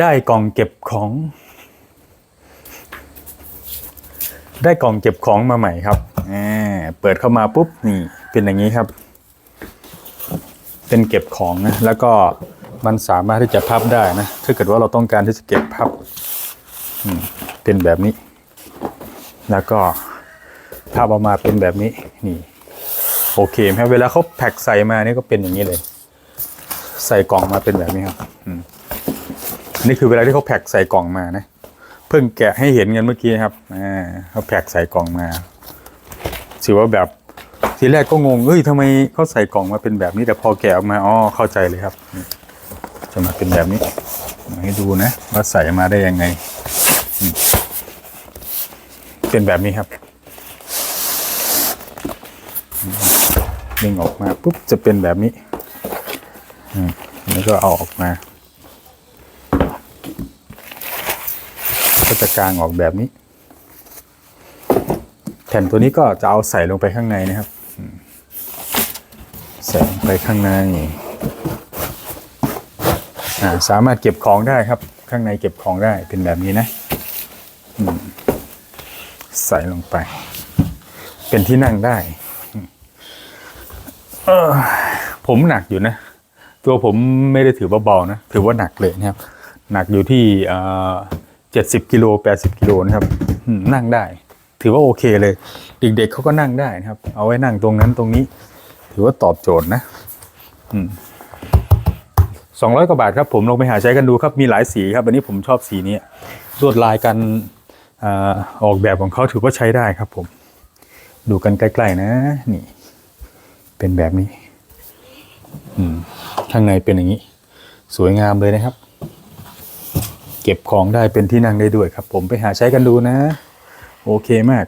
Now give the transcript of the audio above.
ได้กล่องเก็บของ ได้กล่องเก็บของมาใหม่ครับอ่าเปิดเข้ามาปุ๊บนี่เป็นอย่างนี้ครับ เป็นเก็บของนะแล้วก็มันสามารถที่จะพับได้นะถ้าเกิดว่าเราต้องการที่จะเก็บพับเป็นแบบนี้ แล้วก็พับออกมาเป็นแบบนี้นี่โอเคไหมครับเวลาเขาแพ็คใส่มานี่ก็เป็นอย่างนี้เลย ใส่กล่องมาเป็นแบบนี้ครับ อันนี่คือเวลาที่เขาแพ็คใส่กล่องมานะ เพิ่งแกะให้เห็นกันเมื่อกี้ครับอ่าเขาแพ็คใส่กล่องมาถือว่าแบบทีแรกก็งงเอ้ยทำไมเขาใส่กล่องมาเป็นแบบนี้แต่พอแกะออกมาอ๋อเข้าใจเลยครับจะมาเป็นแบบนี้มาให้ดูนะ ว่าใส่มาได้ยังไง เป็นแบบนี้ครับดึงออกมาปุ๊บจะเป็นแบบนี้อืมแล้วก็เอาออกมา ก็จะกางออกแบบนี้ แผ่นตัวนี้ก็จะเอาใส่ลงไปข้างในนะครับ ใส่ลงไปข้างในอ่าสามารถเก็บของได้ครับ ข้างในเก็บของได้เป็นแบบนี้นะใส่ลงไป เป็นที่นั่งได้เออผมหนักอยู่นะ ตัวผมไม่ได้ถือว่าเบานะ ถือว่าหนักเลยนะครับ หนักอยู่ที่ เจ็ดสิบกิโลแปดสิบกิโลนะครับนั่งได้ ถือว่าโอเคเลย เด็กๆเขาก็นั่งได้นะครับ เอาไว้นั่งตรงนั้นตรงนี้ ถือว่าตอบโจทย์นะสองร้อยกว่าบาทครับผมลองไปหาใช้กันดูครับมีหลายสีครับ อันนี้ผมชอบสีนี้ลวดลายกันอออกแบบของเขาถือว่าใช้ได้ครับผม ดูกันใกล้ๆนะ นี่ เป็นแบบนี้ข้างในเป็นอย่างนี้ สวยงามเลยนะครับ เก็บของได้เป็นที่นั่งได้ด้วยครับ ผมไปหาใช้กันดูนะ โอเคมาก